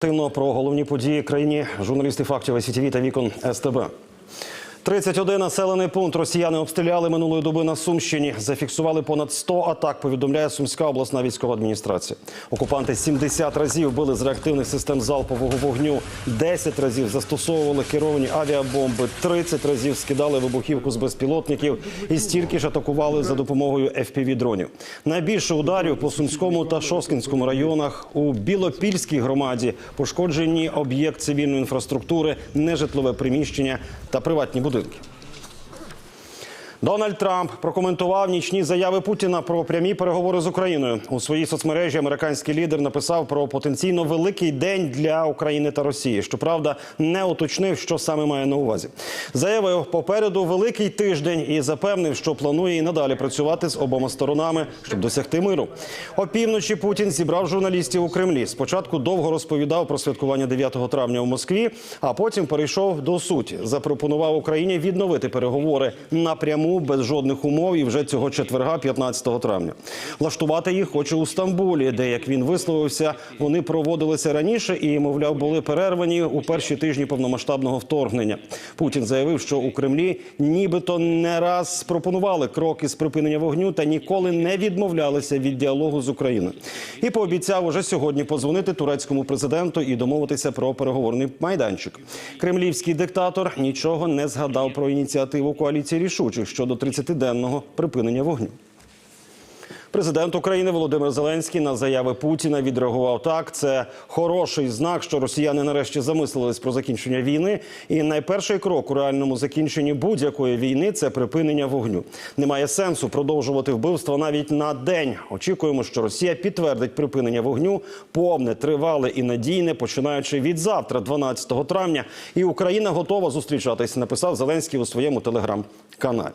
Тимно про головні події країні журналісти фактів СІТВ та вікон СТБ. 31 населений пункт росіяни обстріляли минулої доби на Сумщині. Зафіксували понад 100 атак. Повідомляє Сумська обласна військова адміністрація. Окупанти 70 разів били з реактивних систем залпового вогню, 10 разів застосовували керовані авіабомби, 30 разів скидали вибухівку з безпілотників і стільки ж атакували за допомогою fpv дронів. Найбільше ударів по Сумському та Шоскінському районах у Білопільській громаді пошкоджені об'єкт цивільної інфраструктури, нежитлове приміщення та приватні будинки. budur. Дональд Трамп прокоментував нічні заяви Путіна про прямі переговори з Україною. У своїй соцмережі американський лідер написав про потенційно великий день для України та Росії. Щоправда, не уточнив, що саме має на увазі. Заявив попереду великий тиждень і запевнив, що планує і надалі працювати з обома сторонами, щоб досягти миру. Опівночі Путін зібрав журналістів у Кремлі. Спочатку довго розповідав про святкування 9 травня у Москві, а потім перейшов до суті. Запропонував Україні відновити переговори напряму без жодних умов і вже цього четверга, 15 травня. Влаштувати їх хоче у Стамбулі, де як він висловився, вони проводилися раніше і, мовляв, були перервані у перші тижні повномасштабного вторгнення. Путін заявив, що у Кремлі нібито не раз пропонували кроки з припинення вогню та ніколи не відмовлялися від діалогу з Україною. І пообіцяв уже сьогодні позвонити турецькому президенту і домовитися про переговорний майданчик. Кремлівський диктатор нічого не згадав про ініціативу коаліції рішучих щодо 30-денного припинення вогню. Президент України Володимир Зеленський на заяви Путіна відреагував так. Це хороший знак, що росіяни нарешті замислились про закінчення війни. І найперший крок у реальному закінченні будь-якої війни це припинення вогню. Немає сенсу продовжувати вбивства навіть на день. Очікуємо, що Росія підтвердить припинення вогню повне, тривале і надійне, починаючи від завтра, 12 травня. І Україна готова зустрічатись. Написав Зеленський у своєму телеграм-каналі.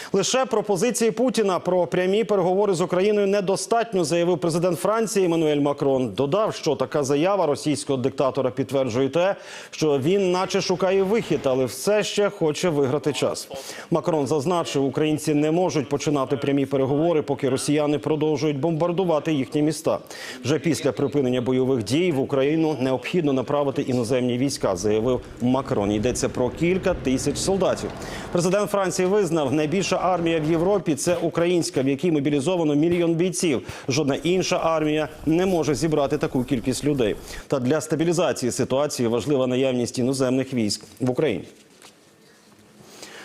Лише пропозиції Путіна про прямі переговори з Україною недостатньо, заявив президент Франції Еммануель Макрон. Додав, що така заява російського диктатора підтверджує те, що він, наче шукає вихід, але все ще хоче виграти час. Макрон зазначив, українці не можуть починати прямі переговори, поки росіяни продовжують бомбардувати їхні міста. Вже після припинення бойових дій в Україну необхідно направити іноземні війська, заявив Макрон. Йдеться про кілька тисяч солдатів. Президент Франції визнав, найбільша армія в Європі це українська, в якій мобілізовано мільйон бійців. Жодна інша армія не може зібрати таку кількість людей. Та для стабілізації ситуації важлива наявність іноземних військ в Україні.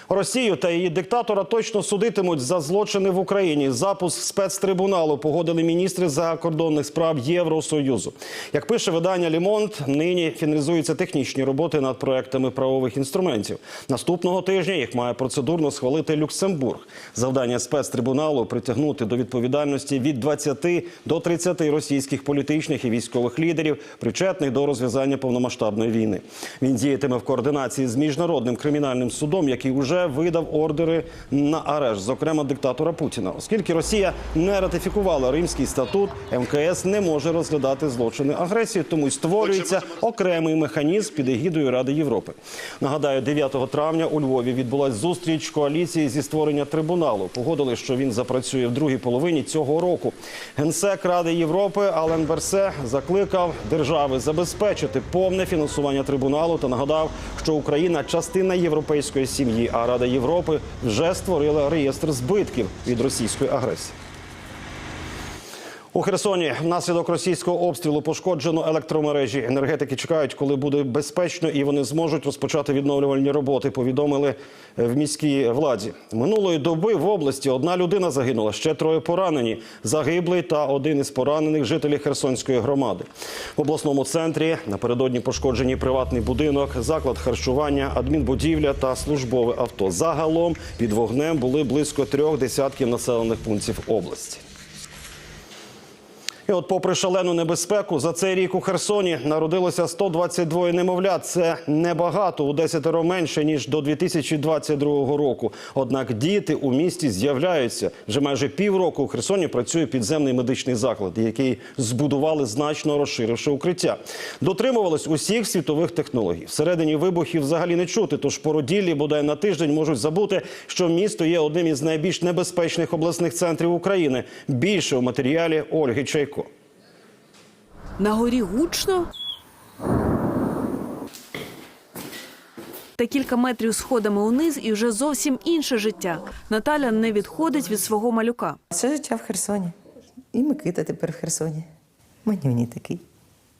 Росію та її диктатора точно судитимуть за злочини в Україні. Запуск спецтрибуналу погодили міністри закордонних справ Євросоюзу. Як пише видання Лімонт, нині фіналізуються технічні роботи над проектами правових інструментів. Наступного тижня їх має процедурно схвалити Люксембург. Завдання спецтрибуналу притягнути до відповідальності від 20 до 30 російських політичних і військових лідерів, причетних до розв'язання повномасштабної війни. Він діятиме в координації з міжнародним кримінальним судом, який уже видав ордери на арешт, зокрема диктатора Путіна, оскільки Росія не ратифікувала Римський статут, МКС не може розглядати злочини агресії, тому й створюється окремий механізм під егідою Ради Європи. Нагадаю, 9 травня у Львові відбулась зустріч коаліції зі створення трибуналу. Погодили, що він запрацює в другій половині цього року. Генсек Ради Європи Ален Берсе закликав держави забезпечити повне фінансування трибуналу та нагадав, що Україна частина європейської сім'ї. А Рада Європи вже створила реєстр збитків від російської агресії. У Херсоні внаслідок російського обстрілу пошкоджено електромережі. Енергетики чекають, коли буде безпечно, і вони зможуть розпочати відновлювальні роботи. Повідомили в міській владі. Минулої доби в області одна людина загинула, ще троє поранені. Загиблий та один із поранених жителів Херсонської громади. В обласному центрі напередодні пошкоджені приватний будинок, заклад харчування, адмінбудівля та службове авто. Загалом під вогнем були близько трьох десятків населених пунктів області. І от, попри шалену небезпеку, за цей рік у Херсоні народилося 122 немовлят. Це небагато, у десятеро менше ніж до 2022 року. Однак діти у місті з'являються. Вже майже півроку у Херсоні працює підземний медичний заклад, який збудували значно розширивши укриття. Дотримувались усіх світових технологій. Всередині вибухів взагалі не чути. Тож породіллі бодай на тиждень можуть забути, що місто є одним із найбільш небезпечних обласних центрів України. Більше у матеріалі Ольги Чайко. На горі гучно. Та кілька метрів сходами униз, і вже зовсім інше життя. Наталя не відходить від свого малюка. Все життя в Херсоні. І Микита тепер в Херсоні. Манюні такий.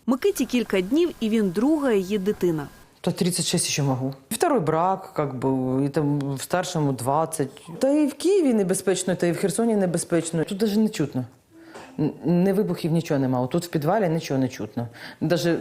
Микиті кілька днів, і він друга її дитина. То 36 ще можу. Второй брак, как бы, і там в старшому 20. Та і в Києві небезпечно, та і в Херсоні небезпечно. Тут навіть не чутно. Не вибухів, нічого немає. Тут в підвалі нічого не чутно. Навіть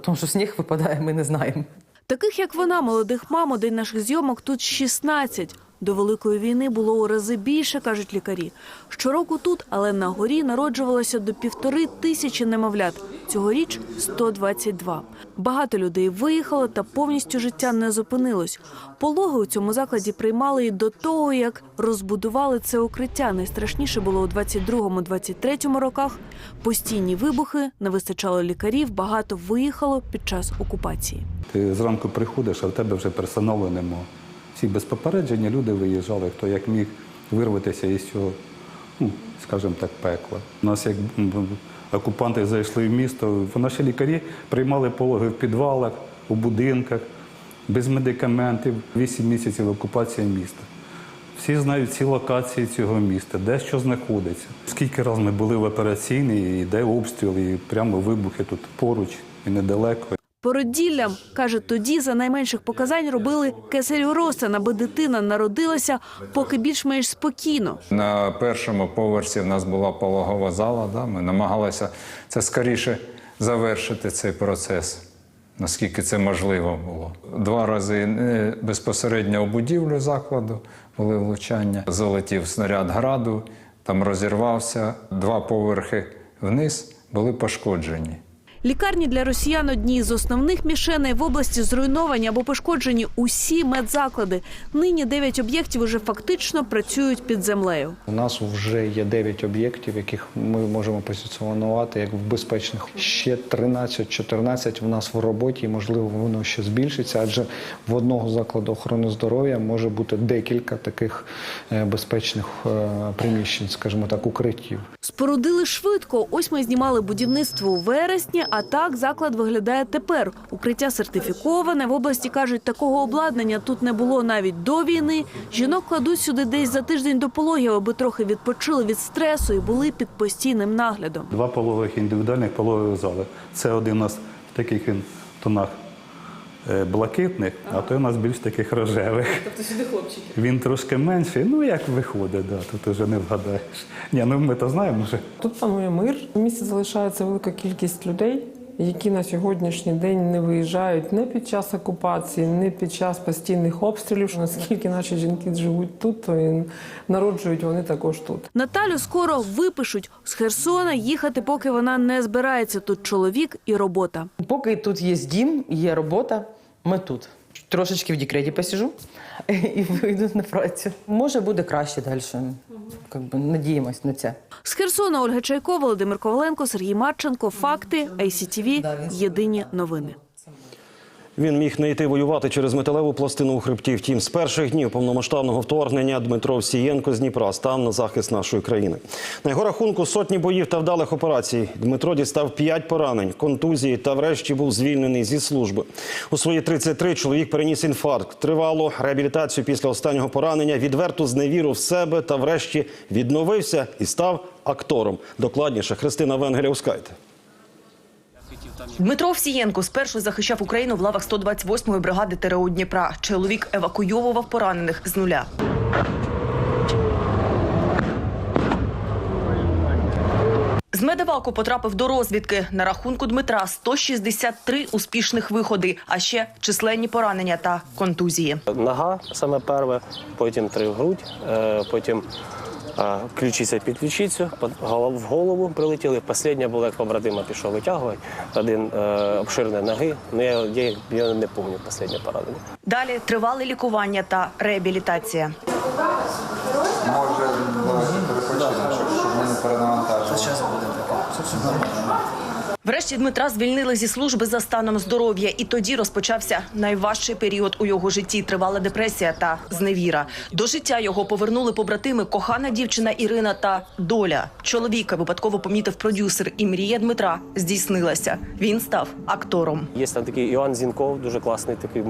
тому, що сніг випадає, ми не знаємо. Таких, як вона, молодих мам, один наших зйомок тут 16. До Великої війни було у рази більше, кажуть лікарі. Щороку тут, але на горі народжувалося до півтори тисячі немовлят. Цьогоріч 122. Багато людей виїхало, та повністю життя не зупинилось. Пологи у цьому закладі приймали і до того, як розбудували це укриття. Найстрашніше було у 22-23 роках. Постійні вибухи, не вистачало лікарів, багато виїхало під час окупації. Ти зранку приходиш, а в тебе вже персоналу нема. Всі без попередження люди виїжджали, хто як міг вирватися із цього, ну, скажімо так, пекла. У нас як окупанти зайшли в місто, наші лікарі приймали пологи в підвалах, у будинках, без медикаментів, вісім місяців окупація міста. Всі знають всі локації цього міста, де що знаходиться. Скільки разів ми були в операційній, і де обстріли, і прямо вибухи тут поруч і недалеко. Породіллям, каже, тоді за найменших показань робили кесарю розтин, аби дитина народилася поки більш-менш спокійно. На першому поверсі в нас була пологова зала. Да? Ми намагалися це скоріше завершити цей процес, наскільки це можливо було. Два рази не безпосередньо у будівлю закладу були влучання. Залетів снаряд граду, там розірвався. Два поверхи вниз були пошкоджені. Лікарні для росіян одні з основних мішеней в області зруйновані або пошкоджені усі медзаклади. Нині дев'ять об'єктів уже фактично працюють під землею. У нас вже є 9 об'єктів, яких ми можемо позиціонувати як в безпечних. Ще 13-14 в нас в роботі, і можливо воно ще збільшиться, адже в одного закладу охорони здоров'я може бути декілька таких е, безпечних е, приміщень, скажімо так, укриттів. Спорудили швидко. Ось ми знімали будівництво у вересні, а так заклад виглядає тепер. Укриття сертифіковане. В області кажуть, такого обладнання тут не було навіть до війни. Жінок кладуть сюди десь за тиждень до пологів, аби трохи відпочили від стресу і були під постійним наглядом. Два пологових індивідуальних пологових зали. Це один у нас в таких тонах блакитних, а той у нас більш таких рожевих. Тобто сюди хлопчики? Він трошки менший, ну як виходить, да, тут вже не вгадаєш. Ні, ну ми то знаємо вже. Тут панує мир. В місті залишається велика кількість людей, які на сьогоднішній день не виїжджають не під час окупації, не під час постійних обстрілів. Наскільки наші жінки живуть тут, то і народжують вони також тут. Наталю скоро випишуть з Херсона. Їхати, поки вона не збирається. Тут чоловік і робота. Поки тут є дім, є робота, ми тут. Трошечки в декреті посижу і вийду на працю. Може, буде краще далі. Как би, надіємось на це. З Херсона Ольга Чайко, Володимир Коваленко, Сергій Марченко. Факти ICTV. Єдині новини. Він міг не йти воювати через металеву пластину у хребті. Втім, з перших днів повномасштабного вторгнення Дмитро Всієнко з Дніпра став на захист нашої країни. На його рахунку сотні боїв та вдалих операцій. Дмитро дістав п'ять поранень, контузії та врешті був звільнений зі служби. У свої 33 чоловік переніс інфаркт, тривалу реабілітацію після останнього поранення, відверту зневіру в себе та врешті відновився і став актором. Докладніше Христина Венгеля-Ускайте. Дмитро Овсієнко спершу захищав Україну в лавах 128-ї бригади ТРО Дніпра. Чоловік евакуйовував поранених з нуля. З медеваку потрапив до розвідки. На рахунку Дмитра 163 успішних виходи, а ще численні поранення та контузії. Нога саме перше, потім три в грудь, е, потім ключиця під ключицю, в голову прилетіли. Последня була, як побратима пішов витягувати, один е, обширне ноги. Ну я, я, я не пам'ятаю останнє поранення. Далі тривали лікування та реабілітація. Врешті Дмитра звільнили зі служби за станом здоров'я, і тоді розпочався найважчий період у його житті. Тривала депресія та зневіра. До життя його повернули побратими, кохана дівчина Ірина та доля. Чоловіка випадково помітив продюсер, і мрія Дмитра здійснилася. Він став актором. Є там такий Іван Зінков, дуже класний такий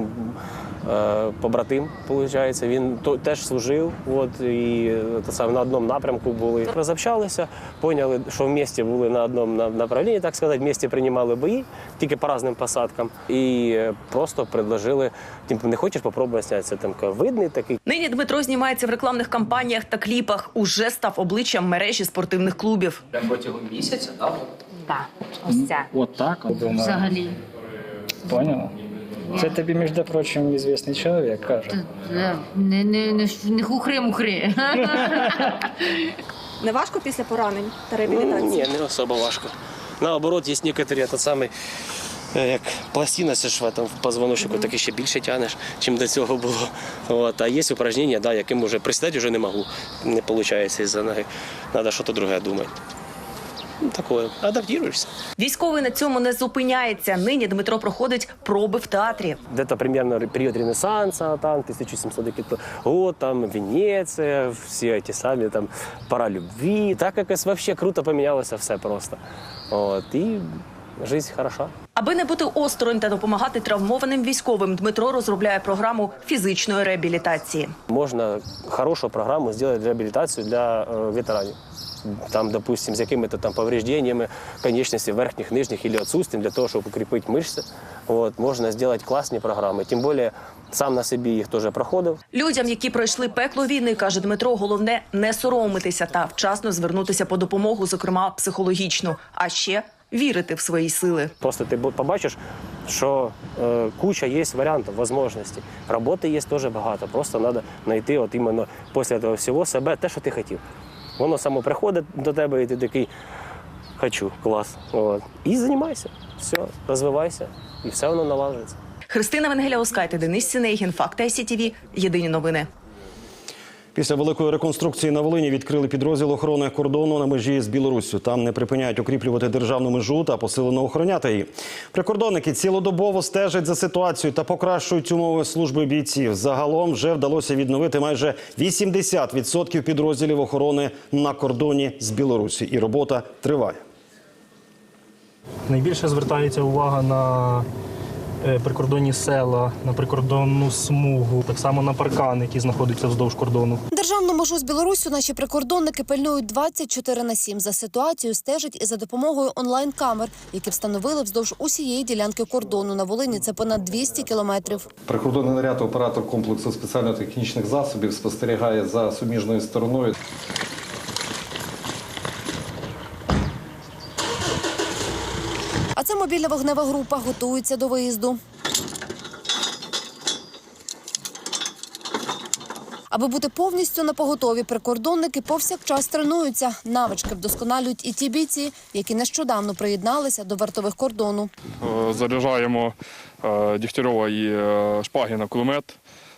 побратим, виходить. Він теж служив, от, і е, те саме, на одному напрямку були. Розобщалися, поняли, що в місті були на одному на- направлінні, так сказати, в місті приймали бої, тільки по різним посадкам. І е, просто предложили, типу, не хочеш попробувати зняти це там видний такий. Нині Дмитро знімається в рекламних кампаніях та кліпах. Уже став обличчям мережі спортивних клубів. Протягом місяця, так? Так, ось це. От так. Взагалі. Поняла? Це тобі, між прочим, звісний чоловік каже. Не, не, не, не хухри-мухри. Не важко після поранень та Ну, ні, не особо важко. Наоборот, є некоторі этот самий, е, як пластина, це ж в этом, в позвоночнику, так і ще більше тягнеш, чим до цього було. От. А є упражнення, да, яким уже присідати вже не можу. Не виходить із-за ноги. Треба щось друге думати. Ну, такое, адаптуєшся. Військовий на цьому не зупиняється. Нині Дмитро проходить проби в театрі. Где-то примерно период Ренессанса, там, 1700 какой-то год, там, Венеция, все эти сами, там, пора любви. Так якось вообще круто помінялося все просто. От, і жизнь хороша. Аби не бути осторонь та допомагати травмованим військовим, Дмитро розробляє програму фізичної реабілітації. Можна хорошу програму зробити реабілітацію для е, ветеранів. Там, допустим, з якими-то там поврежденнями конечностей верхніх, нижніх або відсутствием для того, щоб укріпити мишці. От, можна зробити класні програми. Тим більше сам на собі їх теж проходив. Людям, які пройшли пекло війни, каже Дмитро, головне не соромитися та вчасно звернутися по допомогу, зокрема психологічну, а ще вірити в свої сили. Просто ти побачиш, що е, куча є варіантів, можливостей. Роботи є теж багато. Просто треба знайти от іменно після того всього себе те, що ти хотів. Воно само приходить до тебе, і ти такий хочу, клас. От. І займайся. Все, розвивайся, і все воно налажиться. Христина Венгеля-Оскайте, Денис Сінейгін, Факти СІТІВІ. Єдині новини. Після великої реконструкції на Волині відкрили підрозділ охорони кордону на межі з Білоруссю. Там не припиняють укріплювати державну межу та посилено охороняти її. Прикордонники цілодобово стежать за ситуацією та покращують умови служби бійців. Загалом вже вдалося відновити майже 80% підрозділів охорони на кордоні з Білорусі. І робота триває. Найбільше звертається увага на прикордонні села, на прикордонну смугу, так само на паркан, який знаходиться вздовж кордону. Державну межу з Білоруссю наші прикордонники пильнують 24 на 7. За ситуацією стежать і за допомогою онлайн-камер, які встановили вздовж усієї ділянки кордону. На Волині це понад 200 кілометрів. Прикордонний наряд оператор комплексу спеціально-технічних засобів спостерігає за суміжною стороною. Це мобільна вогнева група готується до виїзду. Аби бути повністю на поготові, прикордонники повсякчас тренуються. Навички вдосконалюють і ті бійці, які нещодавно приєдналися до вартових кордону. Е, Заряджаємо е, Дігтярова і е, шпаги на кулемет.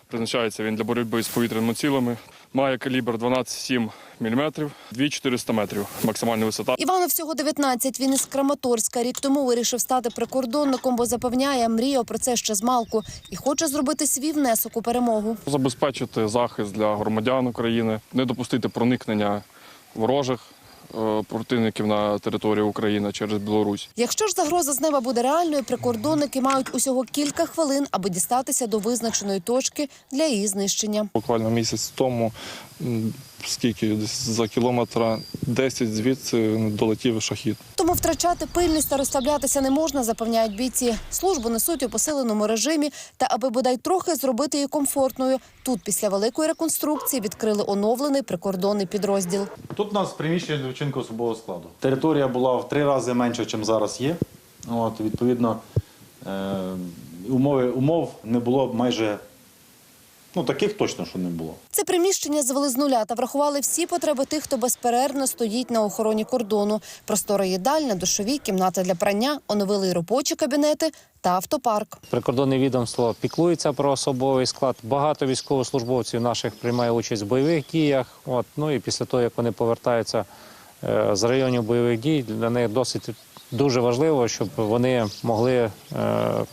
Призначається він для боротьби з повітряними цілими. Має калібр 12,7 мм, 2400 метрів максимальна висота. Івану всього 19, Він із Краматорська. Рік тому вирішив стати прикордонником, бо запевняє, мріяв про це ще з малку і хоче зробити свій внесок у перемогу. Забезпечити захист для громадян України, не допустити проникнення ворожих противників на територію України через Білорусь. Якщо ж загроза з неба буде реальною, прикордонники мають усього кілька хвилин, аби дістатися до визначеної точки для її знищення. Буквально місяць тому, скільки десь за кілометра 10 звідси долетів шахід. Тому втрачати пильність та розслаблятися не можна, запевняють бійці. Службу несуть у посиленому режимі, та аби бодай трохи зробити її комфортною. Тут після великої реконструкції відкрили оновлений прикордонний підрозділ. Тут у нас приміщення для вчинку особового складу. Територія була в три рази менша, ніж зараз є. От, відповідно, е, умови, умов не було майже ну, таких точно, що не було. Це приміщення звели з нуля та врахували всі потреби тих, хто безперервно стоїть на охороні кордону. Простора їдальня, душові, кімната для прання, оновили робочі кабінети та автопарк. Прикордонне відомство піклується про особовий склад. Багато військовослужбовців наших приймає участь в бойових діях. От ну і після того, як вони повертаються е, з районів бойових дій, для них досить дуже важливо, щоб вони могли е,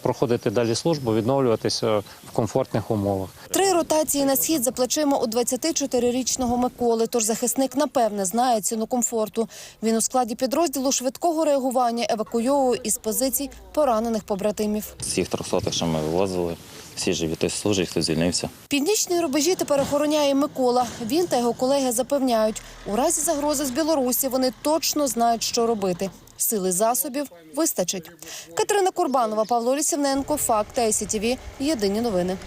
проходити далі службу, відновлюватися в комфортних умовах. Три ротації на схід за плечима у 24-річного Миколи. Тож захисник напевне знає ціну комфорту. Він у складі підрозділу швидкого реагування евакуйовує із позицій поранених побратимів. Всіх трьохсотих, що ми вивозили, всі живі. Хтось служить, хтось звільнився. Північні рубежі тепер охороняє Микола. Він та його колеги запевняють, у разі загрози з Білорусі вони точно знають, що робити. Сили засобів вистачить. Катерина Курбанова, Павло Лісівненко, Факти, ICTV, Єдині новини.